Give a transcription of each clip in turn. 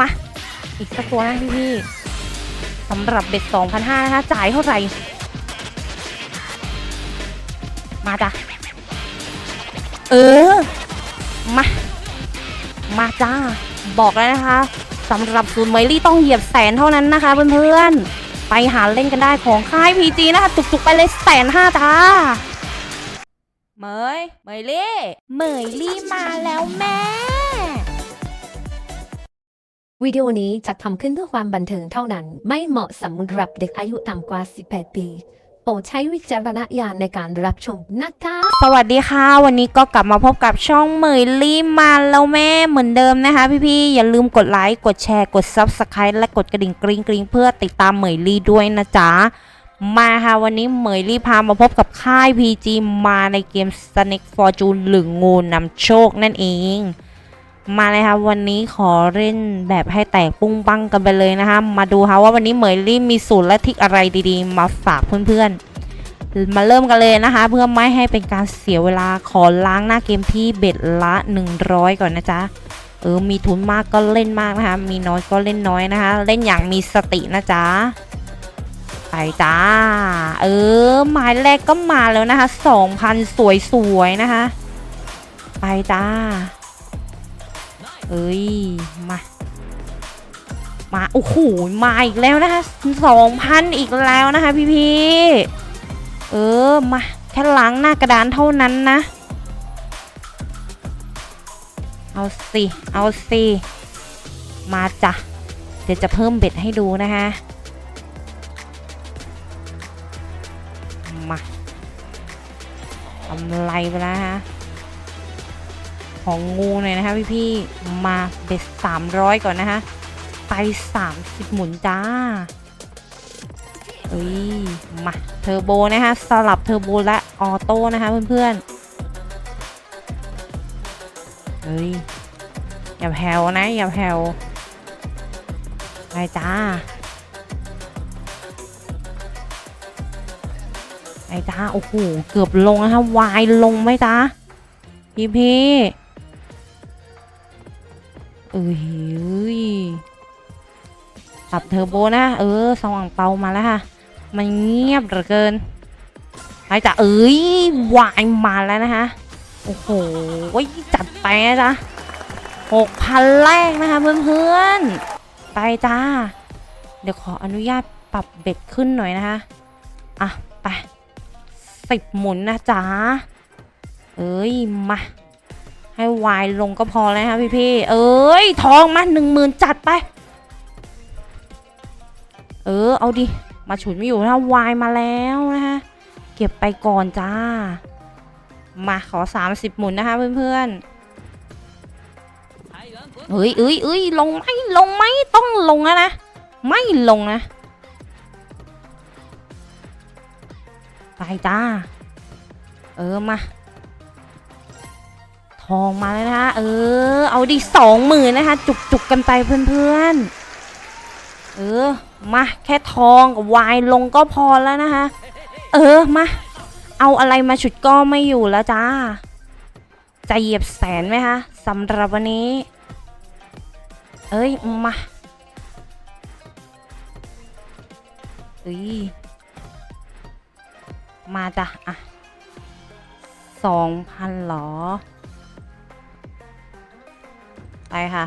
มา อีกสักตัวนะพี่พี่ๆสำหรับเบ็ด2,500นะคะ จ่ายเท่าไหร่ มาจ้ะ เออ มา มาจ้า บอกแล้วนะคะสำหรับศูนย์ไมลี่ต้องเหยียบแสนเท่านั้นนะคะเพื่อนๆ ไปหาเล่นกันได้ของค่ายพีจีนะคะจุกๆ ไปเลยแสนห้าจ้าเมยเมยลี่ เมยลี่มาแล้วแม่ วิดีโอนี้จัดทำขึ้นเพื่อความบันเทิงเท่านั้น ไม่เหมาะสำหรับเด็กอายุต่ำกว่า 18 ปี โปรดใช้วิจารณญาณในการรับชมนะคะ สวัสดีค่ะ วันนี้ก็กลับมาพบกับช่องเหมยลี่มาแล้วแม่เหมือนเดิมนะคะ พี่ๆ อย่าลืมกดไลค์ กดแชร์ กด Subscribe และกดกระดิ่งกริ๊งกริ๊งเพื่อติดตามเหมยลี่ด้วยนะจ๊ะ มาค่ะ วันนี้เหมยลี่พามาพบกับค่าย PG มาในเกม Snake Fortune หรืองูนำโชคนั่นเอง มาเลยค่ะวันนี้ขอเล่นแบบให้แตกปุ้งปังกันไปเลยนะคะ มาดูค่ะว่าวันนี้เหมยลี่มีสูตรและทิกอะไรดีๆ มาฝากเพื่อนๆ มาเริ่มกันเลยนะคะ เพื่อไม่ให้เป็นการเสียเวลาขอล้างหน้าเกมที่เบ็ดละ 100 ก่อนนะจ๊ะเออมีทุนมากก็เล่นมากนะคะ มีน้อยก็เล่นน้อยนะคะ เล่นอย่างมีสตินะจ๊ะไปจ้า เออหมายแรกก็มาแล้วนะคะ 2,000 สวยๆนะคะ ไปจ้า เอ้ย มา มา โอ้โห มาอีกแล้วนะคะ2,000อีกแล้วนะคะพี่ๆเออ มาแค่ล้างหน้ากระดานเท่านั้นนะ เอาสิ เอาสิ มาจ้ะ เดี๋ยวจะเพิ่มเบ็ดให้ดูนะคะมาทำไรไปแล้วฮะ ของงูหน่ยนะคะพี่ๆมาเบ็ดสามร้อยก่อนนะคะไปสามสิบหมุนจ้าเอ้ยมาเทอร์โบนะคะสลับเทอร์โบและออโต้นะคะเพื่อนๆเฮ้ยอย่าแผ่วนะอย่าแผ่วไปจ้าไอ้จ้าโอ้โหเกือบลงนะคะวายลงไหมจ้าพี่พี่ เอ้ยเอ้ยปรับเทอร์โบนะ เออ สว่างเปามาแล้วค่ะ มันเงียบเหลือเกินไอ้จ้าเอ้ยวายมาแล้วนะคะ โอ้โห จัดไปนะจ๊ะหกพันแรกนะคะเพื่อนๆ ไปจ้า เดี๋ยวขออนุญาตปรับเบ็ดขึ้นหน่อยนะคะ อะ ไปสิบหมุนนะจ๊ะ เอ้ย มา ให้วายลงก็พอแล้วนะคะพี่พี่ๆเอ้ย ทองมาหนึ่งหมื่นจัดไป เออ เอาดิ มาฉุนไม่อยู่ถ้าวายมาแล้วนะคะเก็บไปก่อนจ้า มาขอ 30 หมุนนะคะเพื่อนๆเฮ้ยเอ้ยเอ้ยลงไหมลงไหมต้องลงแล้วนะ ไม่ลงนะ ไปจ้า เออมา ทองมาแล้วนะคะเออ เอาดิสองหมื่นนะคะ จุกจุกกันไปเพื่อนๆ เออ มาแค่ทองกับวายลงก็พอแล้วนะคะ เออ มา เอาอะไรมาฉุดก็ไม่อยู่แล้วจ้า จะเหยียบแสนไหมคะสำหรับวันนี้ เอ้ย มาเอ้ย มาจ้ะ อะสองพันหรอ ไปค่ะ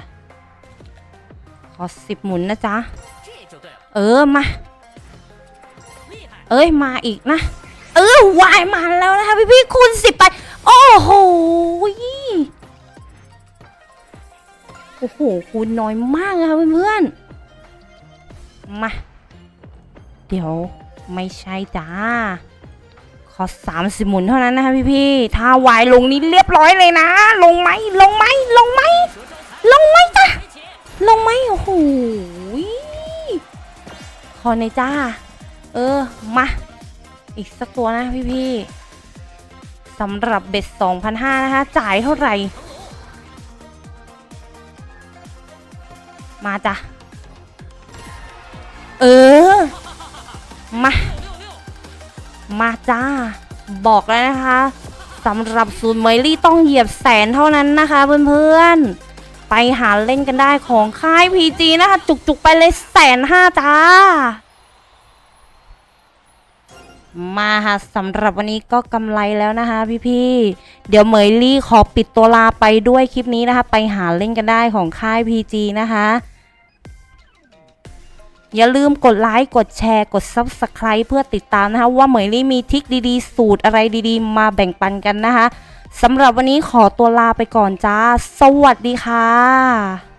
ขอสิบหมุนนะจ๊ะ เออ มา เอ้ย มาอีกนะ เออวายมาแล้วนะคะพี่พี่ๆคูณสิบไป โอ้โหโอ้โหคูณน้อยมากนะคะเพื่อนๆมา เดี๋ยวไม่ใช่จ้าขอสามสิบหมุนเท่านั้นนะคะพี่พี่ๆถ้าวายลงนี้เรียบร้อยเลยนะ ลงไหมลงไหมลงไหม ขอในจ้า เออ มา อีกสักตัวนะพี่พี่ๆสำหรับเบ็ด2,500นะคะ จ่ายเท่าไหร่ มาจ้ะ เออ มา มาจ้า บอกแล้วนะคะสำหรับศูนย์เมลี่ต้องเหยียบแสนเท่านั้นนะคะเพื่อนๆ ไปหาเล่นกันได้ของค่าย PG นะคะ จุกๆ ไปเลยแสนห้าจ้า มาค่ะสำหรับวันนี้ก็กำไรแล้วนะคะพี่ๆ เดี๋ยวเหมยลี่ขอปิดตัวลาไปด้วยคลิปนี้นะคะ ไปหาเล่นกันได้ของค่าย PG นะคะ อย่าลืมกดไลค์กดแชร์กด Subscribe เพื่อติดตามนะคะ ว่าเหมยลี่มีทริคดีๆ สูตรอะไรดีๆ มาแบ่งปันกันนะคะ สำหรับวันนี้ขอตัวลาไปก่อนจ้า สวัสดีค่ะ